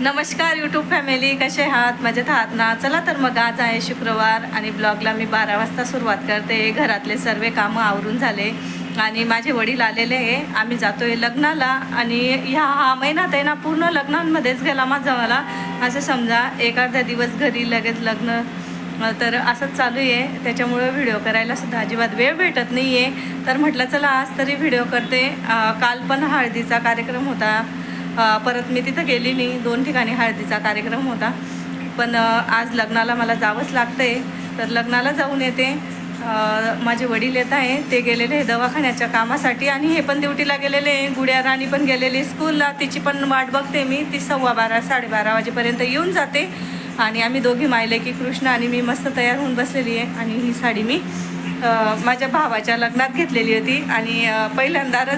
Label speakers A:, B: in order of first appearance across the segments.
A: नमस्कार YouTube family कसे आहात? मजेत आहात ना? चला तर मग आज आहे शुक्रवार आणि ब्लॉगला मी बारा वाजता सुरुवात करते. घरातले सर्व कामं आवरून झाले आणि माझे वडील आलेले आहे. आम्ही जातोय लग्नाला आणि ह्या हा महिन्यात आहे ना पूर्ण लग्नांमध्येच गेला माझा मला असं समजा एक अर्धा दिवस घरी लगेच लग्न तर असंच चालू आहे. त्याच्यामुळं व्हिडिओ करायला सुद्धा अजिबात वेळ भेटत नाही आहे तर म्हटलं चला आज तरी व्हिडिओ करते. काल पण हळदीचा कार्यक्रम होता. परत मी तिथं गेली नाही. दोन ठिकाणी हळदीचा कार्यक्रम होता. पण आज लग्नाला मला जावंच लागतं आहे तर लग्नाला जाऊन येते. माझे वडील येत आहे. ते गेलेले आहे दवाखान्याच्या कामासाठी आणि हे पण ड्युटीला गेलेले आहे. गुड्या राणी पण गेलेली स्कूलला. तिची पण वाट बघते मी. ती सव्वा बारा साडेबारा वाजेपर्यंत येऊन जाते. आणि आम्ही दोघी मायले की कृष्ण आणि मी मस्त तयार होऊन बसलेली आहे. आणि ही साडी मी माझ्या भावाच्या लग्नात घेतलेली होती आणि पहिल्यांदाच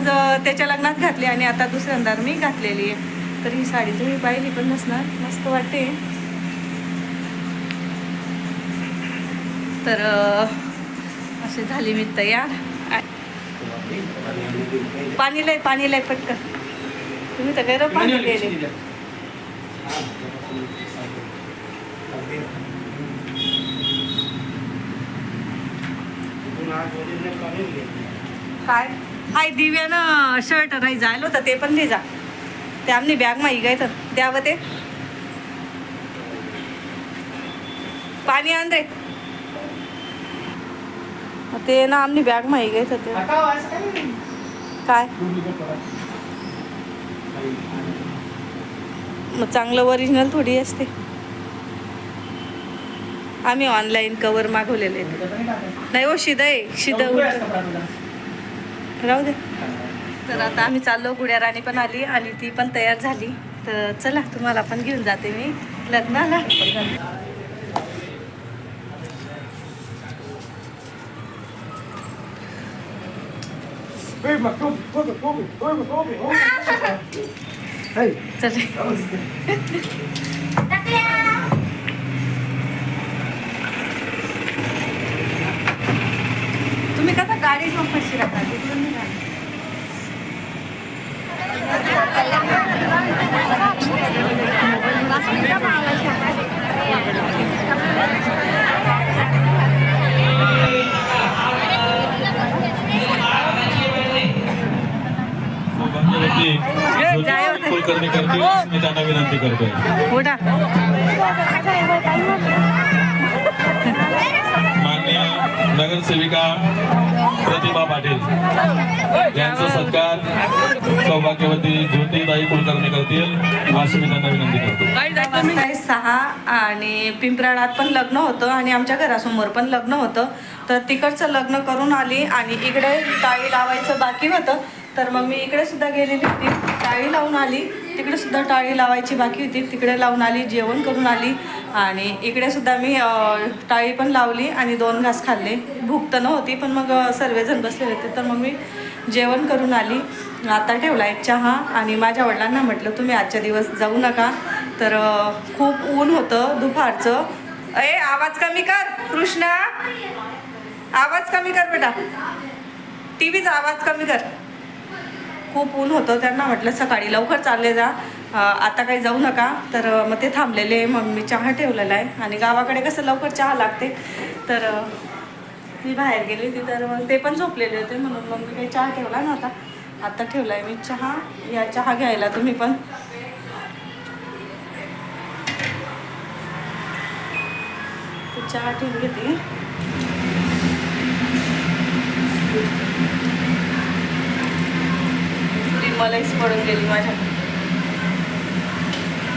A: त्याच्या लग्नात घातली आणि आता दुसऱ्यांदा मी घातलेली आहे. तर ही साडी तुम्ही पाहिली पण नसणार. मस्त वाटते. तर अ, अशी झाली मी तयार. पाणी लय पाणी लय पटकन. तुम्ही तर गरम पाणी लिहिले काय? हाय दिव्यानं शर्ट नाही जायला होतं ते पण नाही जा ते आमनी बॅग माही काय तर द्यावं ते. पाणी आण रे. ते ना आमनी बॅग माही काय तर ते. काय? मग चांगलं ओरिजिनल थोडी असते. आम्ही ऑनलाईन कवर मागवलेले आहेत. नाही हो शिदा आहे शिदा राहू दे. तर आता आम्ही चाललो गुड्या राणी पण आली आणि ती पण तयार झाली. तर चला तुम्हाला पण घेऊन जाते मी. लग्नाला. चल तुम्ही कसा गाडी घेऊन कशी राहता तिकडून
B: कुलकर्णी करतील असं मी त्यांना विनंती करतोय.
A: उठा.
B: माननीय नगरसेविका प्रतिभा पाटील. यांचा सत्कार सौभाग्यवती ज्योतिताई कुलकर्णी करतील. अशी मी त्यांना विनंती करतो.
A: सहा आणि पिंपराळात पण लग्न होतं आणि आमच्या घरासमोर पण लग्न होतं. तर तिकडचं लग्न करून आली आणि इकडे टाळी लावायचं बाकी होतं. तर मग मी इकडे सुद्धा गेलेली होती. टाळी लावून आली. तिकडे सुद्धा टाळी लावायची बाकी होती. तिकडे लावून आली जेवण करून आली आणि इकडे सुद्धा मी टाळी पण लावली आणि दोन घास खाल्ले. भूक तर नव्हती पण मग सर्वजण बसले होते. तर मग मी जेवण करून आली. आता ठेवला एक चहा आणि माझ्या वडिलांना म्हटलं तुम्ही आजच्या दिवस जाऊ नका. तर खूप ऊन होतं दुपारचं. ए आवाज कमी कर कृष्णा. आवाज कमी कर बेटा. टी व्हीचा आवाज कमी कर. खूप ऊन होतं त्यांना म्हटलं सकाळी लवकर चालले जा. आता काही जाऊ नका. तर मग ते थांबलेले मग मी चहा ठेवलेला आहे. आणि गावाकडे कसं लवकर चहा लागते. तर मी बाहेर गेली होती तर मग ते पण झोपलेले होते. म्हणून मग मी काही चहा ठेवला नव्हता. आता ठेवला आहे मी चहा. या चहा घ्यायला तुम्ही पण. चहा ठेवून घेते. मलाईच पडून गेली माझ्या.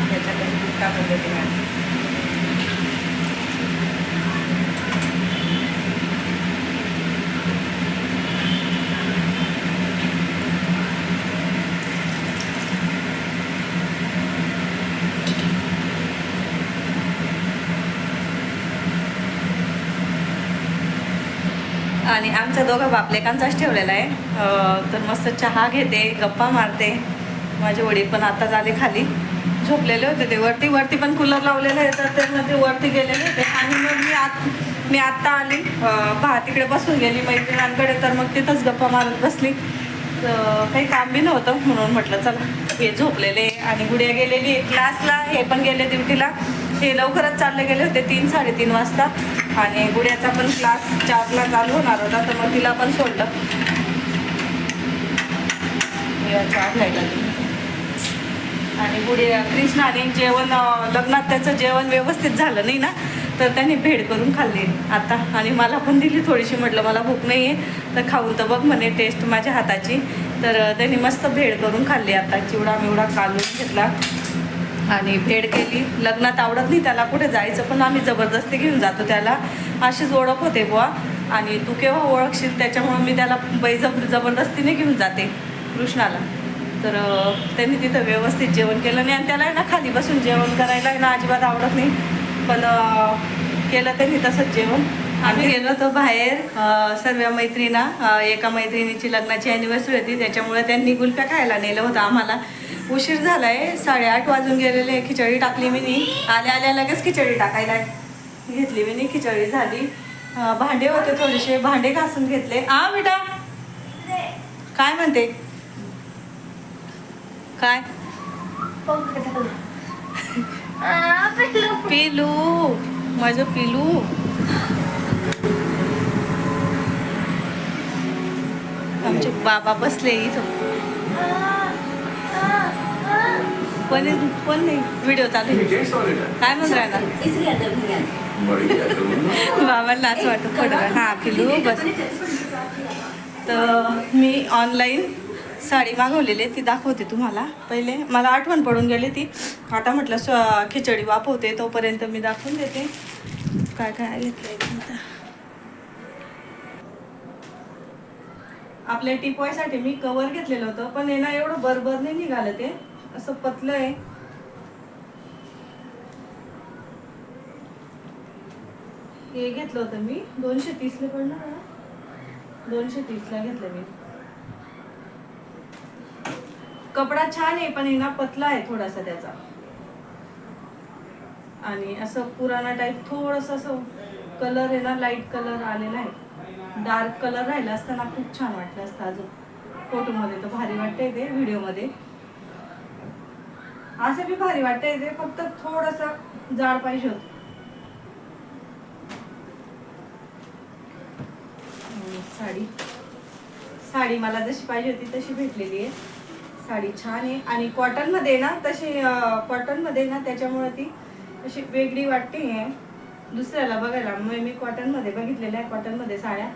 A: त्याच्याकडे दूध टाकून देते मॅडम आमचा आमच्या दोघं बापलेकांचाच ठेवलेला आहे. तर मस्त चहा घेते गप्पा मारते. माझे वडील पण आता झाले खाली. झोपलेले होते ते. वरती वरती पण कूलर लावलेले आहे तर त्यामध्ये ते वरती गेलेले होते. आणि मग मी आत मी आत्ता आली. पहा तिकडे बसून गेली मैत्रिणांकडे. तर मग तिथंच गप्पा मारत बसली. तर काही काम बी नव्हतं म्हणून म्हटलं चला. हे झोपलेले आणि गुडिया गेलेली. क्लासला हे पण गेले ड्युटीला. हे लवकरच चालले गेले होते तीन साडेतीन वाजता. आणि गुड्याचा पण क्लास चारला चालू होणार होता तर मग तिला पण सोडलं. चहा घ्यायला आणि गुडिया कृष्णाने जेवण लग्नात त्याचं जेवण व्यवस्थित झालं नाही ना तर त्याने भेड करून खाल्ली. आता आणि मला पण दिली थोडीशी म्हटलं मला भूक नाही आहे तर खाऊन तर बघ म्हणे टेस्ट माझ्या हाताची. तर त्यांनी मस्त भेड करून खाल्ली आता चिवडा मिवडा कालून घेतला. आणि भेड केली. लग्नात आवडत नाही त्याला कुठे जायचं पण आम्ही जबरदस्ती घेऊन जातो त्याला. अशीच ओळख होते बुवा. आणि तू केव्हा ओळखशील त्याच्यामुळे मी त्याला बैजब जबरदस्तीने घेऊन जाते कृष्णाला. तर त्यांनी तिथं व्यवस्थित जेवण केलं नाही आणि त्याला ना खाली बसून जेवण करायला ना अजिबात आवडत नाही. पण केलं त्यांनी तसंच जेवण. आम्ही गेलो होतो बाहेर सर्व मैत्रिणा एका मैत्रिणीची लग्नाची अॅनिव्हर्सरी होती. त्याच्यामुळे त्यांनी गुलप्या खायला नेलं होतं आम्हाला. उशीर झालाय. साडेआठ वाजून गेलेले खिचडी टाकली मी नी. आल्या आल्या लगेच खिचडी टाकायला घेतली मी नी. खिचडी झाली. भांडे होते थोडेसे. भांडे घासून घेतले. आ बेटा. काय म्हणते? काय? पिलू. माझं पिलू. आमचे बाबा बसले इथं. पण पण नाही. व्हिडिओ चालू आहे. काय म्हणून राहिला? बाबांना असं वाटतं थोडं हां बस. तर मी ऑनलाईन साडी मागवलेली आहे ती दाखवते तुम्हाला. पहिले मला आठवण पडून गेली ती. आता म्हटलं स्व खिचडी वापवते तोपर्यंत मी दाखवून देते. काय काय घेतलं आपल्या टिपॉयसाठी मी कवर घेतलेलं होतं पण हे ना एवढं बरबर नाही निघालं ते. असं पतलं आहे हे घेतलं होतं मी. दोनशे तीसला पडलं ना? दोनशे तीसला घेतलं मी. कपडा छान आहे पण हे ना पतला आहे थोडासा त्याचा. आणि असं पुराणा टाईप थोडस असं कलर आहे ना लाइट कलर आलेला आहे. डार्क कलर राहिला असताना खूप छान वाटलं असतं अजून. फोटोमध्ये तर भारी वाटतंय ते व्हिडिओमध्ये असं बी भारी वाटतंय ते फक्त थोडस जाड पाहिजे होत साडी. साडी मला जशी पाहिजे होती तशी भेटलेली आहे. साडी छान आहे. आणि कॉटनमध्ये ना तशी कॉटनमध्ये ना त्याच्यामुळे ती अशी वेगळी वाटते दुसऱ्याला बघायला मग मी कॉटनमध्ये बघितलेल्या आहे कॉटनमध्ये साड्या.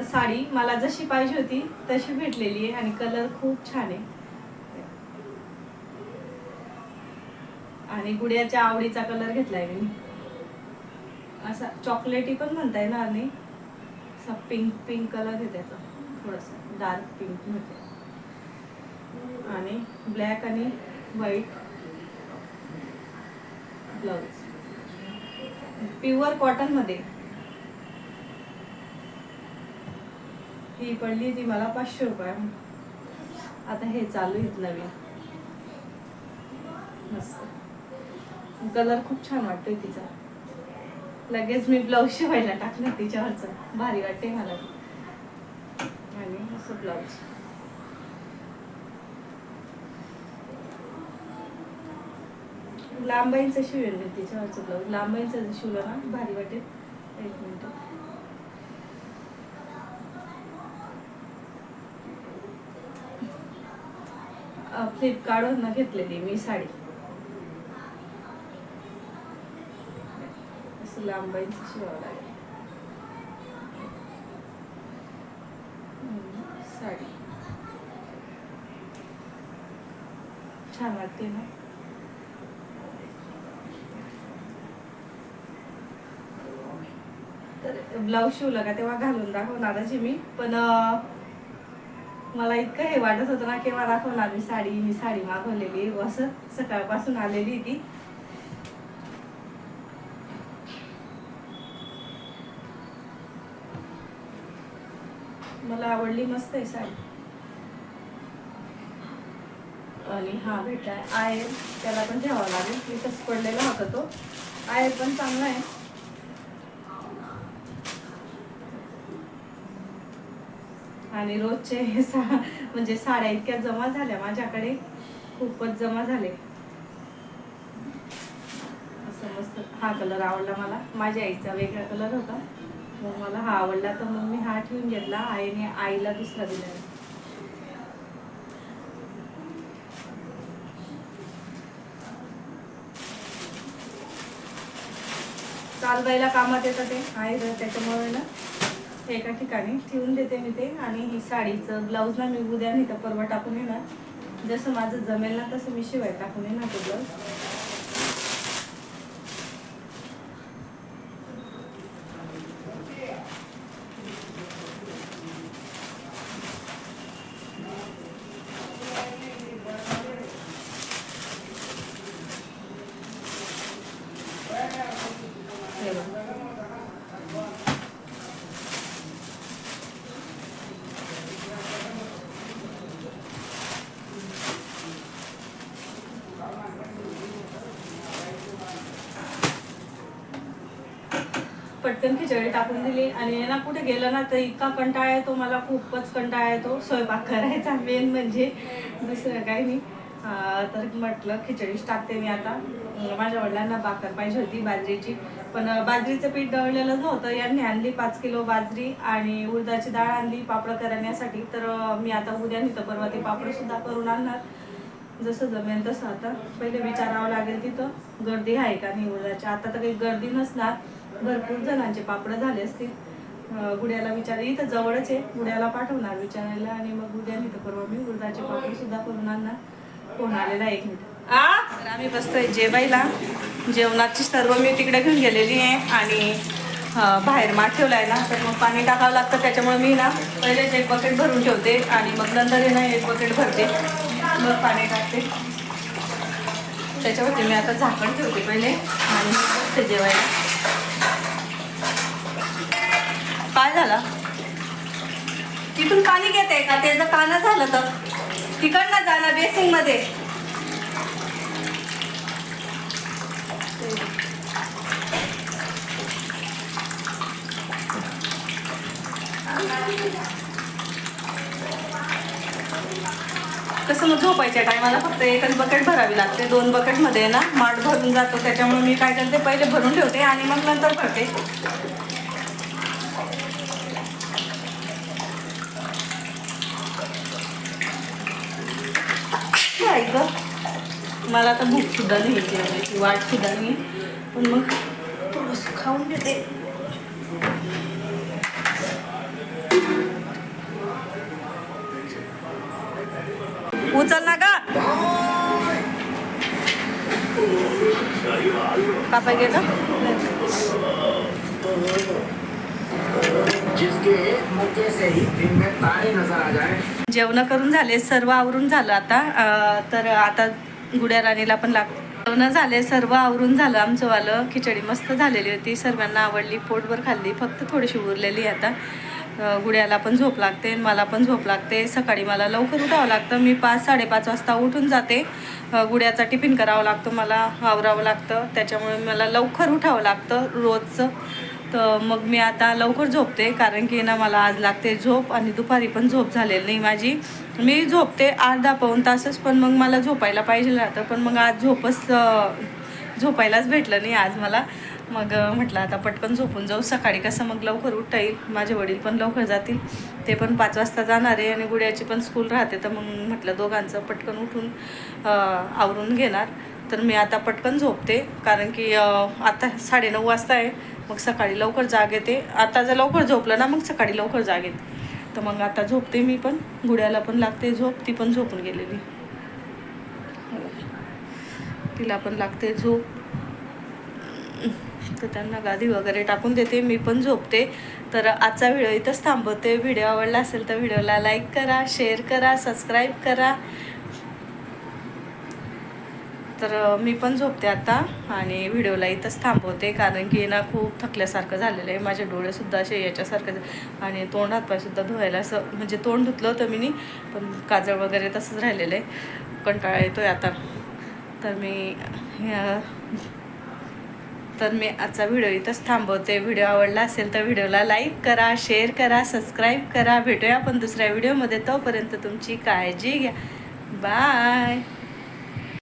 A: तर साडी मला जशी पाहिजे होती तशी भेटलेली आहे आणि कलर खूप छान आहे. आणि गुड्याच्या आवडीचा कलर घेतलाय मी. असा चॉकलेटी पण म्हणता येणार नाही असा पिंक पिंक कलर आहे त्याचा. थोडासा डार्क पिंकमध्ये. आणि ब्लॅक आणि व्हाईट ब्लाऊज प्युअर कॉटनमध्ये ही पडली ती मला पाचशे रुपये. आता हे चालू आहेत नवीन. मस्त. कलर खूप छान वाटतोय तिचा. लगेच मी ब्लाऊज शिवायला टाकलं तिच्यावरच. भारी वाटते मला. आणि असं ब्लाऊज. लांबाईंचं शिवेल मी तिच्यावरचं ब्लाऊज. लांबाईंचं शिवलं ना भारी वाटेल. एक मिनिट. फ्लिपकार्टवरनं घेतलेली मी साडी. असं लांबाईचं शिवावं लागेल. साडी. छान वाटते ना? तर ब्लाऊज शिवलं का तेव्हा घालून दाखवणार आहे मी. पण मला इतकं हे वाटत होतं ना केव्हा दाखवणार मी साडी? मी साडी मागवलेली. असं सकाळपासून आलेली ती मला आवडली मस्त आहे साडी. आणि हा भेटलाय. आयर त्याला पण ठेवावा लागेल. इथंच पडलेला होता तो. आयर पण चांगला आहे. आणि रोजचे सा म्हणजे साड्या इतक्या जमा झाल्या माझ्याकडे खूपच जमा झाले. असं मस्त हा कलर आवडला मला. माझ्या आईचा वेगळा कलर होता. मग मला हा आवडला तर मग मी हा ठेवून घेतला. आईने आईला दुसरा दिला. चालवायला कामात येतं ते आहे त्याच्यामुळे ना एका ठिकाणी ठेवून देते मी ते. आणि ही साडीचं ब्लाऊजला मी उद्या नाही तर परवा टाकून येणार. जसं माझं जमेल ना तसं मी शिवाय टाकून येणार ते ब्लाऊज हे बघ. पटकन खिचडी टाकून दिली. आणि ना कुठे गेलं ना तर इतका कंटाळा येतो. मला खूपच कंटाळा येतो. स्वयंपाक करायचा मेन म्हणजे दुसरं काही नाही. तर म्हटलं खिचडीच टाकते मी आता. माझ्या वडिलांना भाकर पाहिजे होती बाजरीची. पण बाजरीचं पीठ दळलेलं नव्हतं. यांनी आणली पाच किलो बाजरी आणि उडदाची डाळ आणली पापड करण्यासाठी. तर मी आता उद्या नाही तर परवा ते पापडसुद्धा करून आणणार. जसं जमेल तसं आता. पहिले विचारावं लागेल तिथं. गर्दी आहे का नाही उडदाची? आता तर काही गर्दी नसणार. भरपूर जणांचे पापड झाले असतील. गुड्याला विचार इथं जवळच आहे. गुड्याला पाठवणार विचारायला आणि मग उद्या इथं तर परवा मी उडदाचे पापड सुद्धा करून आणणार. फोन आलेला एक मिनिट. आ? तर आम्ही बसतोय जेवायला. जेवणाची सर्व मी तिकडे घेऊन गेलेली आहे आणि बाहेर माठ ठेवला आहे ना तर मग पाणी टाकावं लागतं त्याच्यामुळे मी ना पहिलेच एक बकेट भरून ठेवते आणि मग नंतर ना एक बकेट भरते. मग पाणी टाकते. त्याच्यावरती मी आता झाकण ठेवते पहिले आणि बसते जेवायला. काय झालं? तिथून कानी घेते का? त्याचं कानं झालं तर. तिकडनं जाणार बेसिंगमध्ये. कसं मग झोपायच्या टायमाला फक्त एकच बकेट भरावी लागते. दोन बकेटमध्ये ना माठ भरून जातो. त्याच्यामुळे मी काय करते? पहिले भरून ठेवते आणि मग नंतर भरते. खायचं मला आता भूक सुद्धा नाही जेवणाची वाट सुद्धा नाही पण मग थोडंसं खाऊन घेते. उचल ना का पापा गेलं
C: जिसके मौके से ही दिन में तारे नजर आ जाए।
A: जेवणं करून झाले सर्व आवरून झालं आता. तर आता गुड्या राणीला पण लाग जेवणं झाले सर्व आवरून झालं आमचं वालं खिचडी मस्त झालेली होती. सर्वांना आवडली पोटभर खाल्ली फक्त थोडीशी उरलेली आता. गुड्याला पण झोप लागते मला पण झोप लागते. सकाळी मला लवकर उठावं लागतं. मी पाच साडेपाच वाजता उठून जाते. गुड्याचा टिफिन करावं लागतो मला आवरावं लागतं. त्याच्यामुळे मला लवकर उठावं लागतं रोजचं. तर मग मी आता लवकर झोपते कारण की ना मला आज लागते झोप आणि दुपारी पण झोप झालेली नाही माझी. मी झोपते अर्धा पाऊण तासच पण मग मला झोपायला पाहिजे राहतं. पण मग आज झोपच झोपायलाच भेटलं नाही आज मला. मग म्हटलं आता पटकन झोपून जाऊ. सकाळी कसं मग लवकर उठता येईल माझे वडील पण लवकर जातील. ते पण पाच वाजता जाणार आहे आणि गुड्याची पण स्कूल राहते. तर मग म्हटलं दोघांचं पटकन उठून आवरून घेणार. तर मी आता पटकन झोपते कारण की आता साडेनऊ वाजता आहे. मग सकाळी लवकर जाग येते. आता जर लवकर झोपलं ना मग सकाळी लवकर जाग येते. तर मग आता झोपते मी पण. गुड्याला पण लागते झोप. ती पण झोपून गेलेली. तिला पण लागते झोप. तर त्यांना गादी वगैरे टाकून देते. मी पण झोपते. तर आजचा व्हिडिओ इथंच थांबवते. व्हिडिओ आवडला असेल तर व्हिडिओला लाईक करा शेअर करा सबस्क्राईब करा. तर मी पण झोपते आता आणि व्हिडिओला इथंच थांबवते कारण की ना खूप थकल्यासारखं झालेलं आहे. माझे डोळेसुद्धा असे याच्यासारखं आणि तोंड हातपायसुद्धा धुवायला असं म्हणजे तोंड धुतलं होतं मी नी, पण काजळ वगैरे तसंच राहिलेलं आहे. कंटाळा येतो आहे आता. तर मी ह्या- तर मी आजचा व्हिडिओ इथंच थांबवते. व्हिडिओ आवडला असेल तर व्हिडिओला लाईक करा शेअर करा सबस्क्राईब करा. भेटूया आपण दुसऱ्या व्हिडिओमध्ये. तोपर्यंत तुमची काळजी घ्या. बाय!